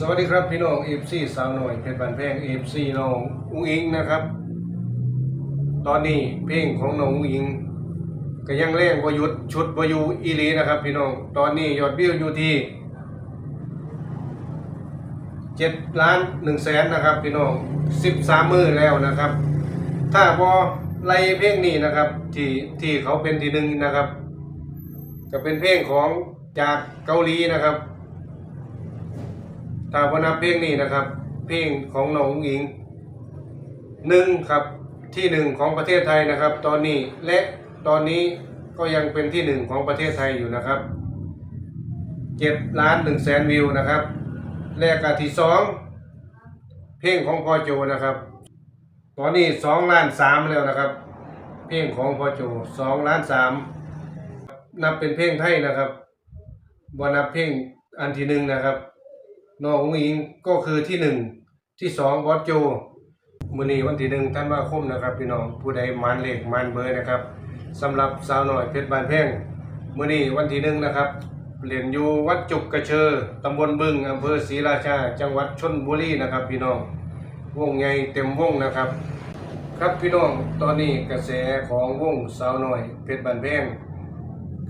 สวัสดีครับพี่น้องเอฟซีสาวหน่อยเพชรบันแพงเอฟซีน้องอุ้งอิงนะครับ ตอนนี้เพลงของน้องอุ้งอิงก็ยังแรงประยุทธ์ชุดประยูอีหลีนะครับ พี่น้องตอนนี้ยอดวิวอยู่ที่เจ็ดล้านหนึ่งแสนนะครับ พี่น้องสิบสามมือแล้วนะครับ ถ้าพอไล่เพลงนี้นะครับที่ที่เขาเป็นที่หนึ่งนะครับ จะเป็นเพลงของจากเกาหลีนะครับ ถ้าว่านับเพลงนี้นะครับ เพลงของน้องอุ๋งอิงหนึ่งครับที่หนึ่งของประเทศไทยนะครับ ตอนนี้และตอนนี้ก็ยังเป็นที่หนึ่งของประเทศไทยอยู่นะครับเจ็ดล้านหนึ่งแสนวิวนะครับและกาที่สองเพลงของพ่อโจนะครับ ตอนนี้สองล้านสามแล้วนะครับ เพลงของพ่อโจสองล้านสามนับเป็นเพลงไทยนะครับบนับเพลงอันที่หนึ่งนะครับ น้องอุ๋งอิงก็คือที่หนึ่งที่สองบอสโจมือนีวันที่หนึ่งท่านว่าคมนะครับพี่น้องผู้ใดมันเลขมันเบอร์นะครับสำหรับสาวหน่อยเพชรบานแพงมือนีวันที่หนึ่งนะครับเรียนอยู่วัดจุกกระเชอตำบลบึงอำเภอศรีราชา จังหวัดชนบุรีนะครับ พี่น้องวงใหญ่เต็มวงนะครับ ครับพี่น้องตอนนี้กระแสของวงสาวหน่อยเพชรบานแพง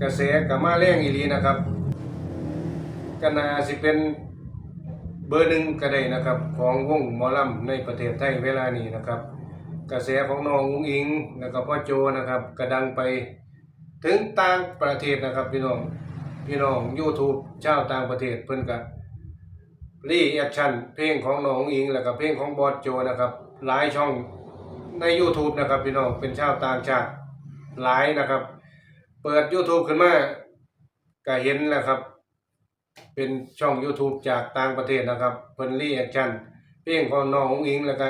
กระแสกับมาแรงอีลีนะครับก็น่าสิเป็น เบอร์หนึ่งก็ได้นะครับ ของวงหมอลำในประเทศไทยเวลานี้นะครับ กระแสของน้องอุ้งอิงแล้วก็พ่อโจนะครับกระดังไปถึงต่างประเทศนะครับพี่น้องพี่น้อง YouTube เจ้าวต่างประเทศเพิ่นก็รีแอคชั่นเพลงของน้องอุ้งอิงแล้วก็เพลงของบอสโจนะครับหลายช่องใน YouTube นะครับพี่น้องเป็นชาวต่างชาติหลายนะครับ เปิด YouTube ขึ้นมาก็เห็นแล้วครับ เป็นช่อง YouTube จากต่างประเทศนะครับเพิ่นรีแอคชั่นเพลงของน้องอุ้งอิงแล้วก็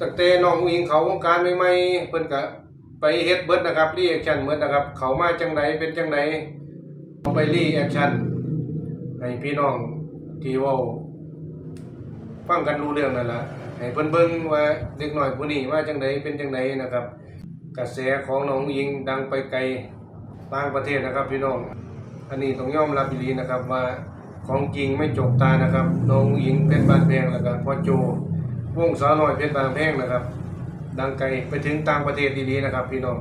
ตั้งแต่น้องอุ้งอิงเขาวงการใหม่ๆเพิ่นก็ไปเฮ็ดเบิดนะครับรีแอคชั่นเบิดนะครับ เขามาจังไดเป็นจังไดเอาไปรีแอคชั่นให้พี่น้องที่ว้าฟังกันรู้เรื่องนั่นล่ะให้เพิ่นเบิ่งว่าเด็กน้อยผู้นี้มาจังไดเป็นจังไดนะครับ กระแสของน้องอุ้งอิงดังไปไกลต่างประเทศนะครับพี่น้อง อันนี้ต้องยอมรับอีหลีนะครับว่าของจริงไม่จกตานะครับน้องหญิงเพชรบานแพงแล้วก็พ่อโจวงสาวน้อยเพชรบานแพงนะครับ ดังไกลไปถึงต่างประเทศดีๆนะครับ พี่น้อง